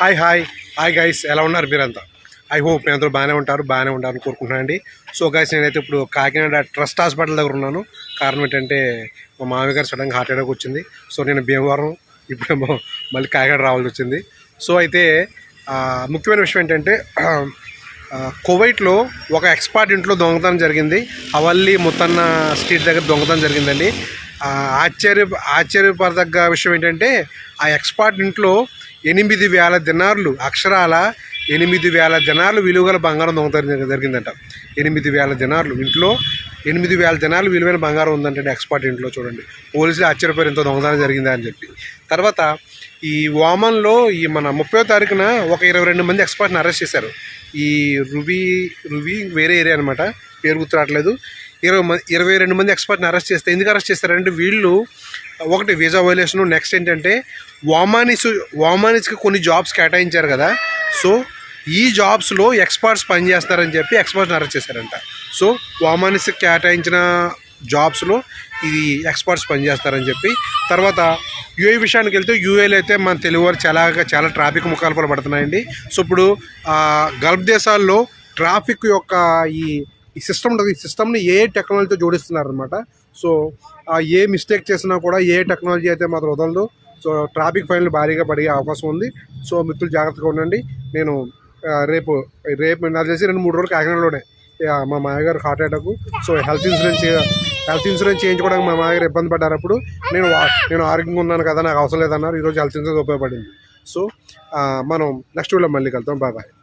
Hi hi. Hi guys ఎలా ఉన్నారు మీరంతా? ఐ హోప్ మీ అందరూ బాగానే ఉంటారు బాగానే ఉంటారని కోరుకుంటున్నాను అండి. సో గైస్ నేనైతే ఇప్పుడు కాకినాడ ట్రస్ట్ హాస్పిటల్ దగ్గర ఉన్నాను. కారణం ఏంటంటే మా మామయ్య గారు సడన్గా హార్ట్ అటాక్ వచ్చింది. సో నేను భీమవరం ఇప్పుడేమో మళ్ళీ కాకినాడ రావాల్సి వచ్చింది. సో అయితే ముఖ్యమైన విషయం ఏంటంటే కువైట్లో ఒక ఎక్స్పర్ట్ ఇంట్లో దొంగతనం జరిగింది. అవల్లి ముత్తన్న స్ట్రీట్ దగ్గర దొంగతనం జరిగిందండి. ఆశ్చర్య ఆశ్చర్యపరదగ్గ విషయం ఏంటంటే ఆ ఎక్స్పర్ట్ ఇంట్లో ఎనిమిది వేల దినార్లు అక్షరాల ఎనిమిది వేల దినార్లు విలువగల బంగారం దొంగతనం జరిగిందంట. ఎనిమిది వేల దినార్లు. ఇంట్లో ఎనిమిది వేల దినాలు విలువైన బంగారం ఉందంటే ఎక్స్పర్ట్ ఇంట్లో చూడండి. పోలీసులు ఆశ్చర్యపోయారు ఇంత దొంగతనం జరిగిందా? అని చెప్పి. తర్వాత ఈ వామన్లో ఈ మన ముప్పై తారీఖున ఒక ఇరవై రెండు మంది ఎక్స్పర్ట్ని అరెస్ట్ చేశారు. ఈ రువి రువి వేరే ఏరియా అనమాట పేరు గుర్తు రావట్లేదు ఇరవై మంది ఇరవై రెండు మంది ఎక్స్పర్ట్ని అరెస్ట్ చేస్తారు ఎందుకు అరెస్ట్ చేస్తారంటే వీళ్ళు ఒకటి వీసా వైలేషన్ నెక్స్ట్ ఏంటంటే వామానిస్ వామానిస్కి కొన్ని జాబ్స్ కేటాయించారు కదా. సో ఈ జాబ్స్లో ఎక్స్పర్ట్స్ పనిచేస్తారని చెప్పి ఎక్స్పర్ట్ని అరెస్ట్ చేశారంట. సో వామానిస్ కేటాయించిన జాబ్స్లో ఇది ఎక్స్పర్ట్స్ పనిచేస్తారని చెప్పి. తర్వాత యూఏ విషయానికి వెళ్తే యూఏలో అయితే మన తెలుగు వారు చాలా చాలా ట్రాఫిక్ ముఖాలపలు పడుతున్నాయండి. సో ఇప్పుడు గల్ఫ్ దేశాల్లో ట్రాఫిక్ యొక్క ఈ ఈ సిస్టమ్ ఉంటుంది. ఈ సిస్టమ్ని ఏ టెక్నాలజీతో జోడిస్తున్నారు అనమాట సో ఆ ఏ మిస్టేక్ చేసినా కూడా ఏ టెక్నాలజీ అయితే మాత్రం వదలదు. సో ట్రాఫిక్ ఫైన్లు భారీగా పడే అవకాశం ఉంది. సో మిత్రులు జాగ్రత్తగా ఉండండి. నేను రేపు రేపు నాకు తెలిసి రెండు మూడు రోజులు కాకినాడలోనే మా మామగారు heart attack so health insurance health insurance చేయించుకోవడానికి మా మామగారు ఇబ్బంది పడ్డారు అప్పుడు. నేను వా- నేను ఆరోగ్యంగా ఉన్నాను కదా నాకు అవసరం లేదన్నారు. ఈరోజు హెల్త్ ఇన్సూరెన్స్ ఉపయోగపడింది. సో మనం నెక్స్ట్ వీడియో మళ్ళీ కలుద్దాం. బాబాయ్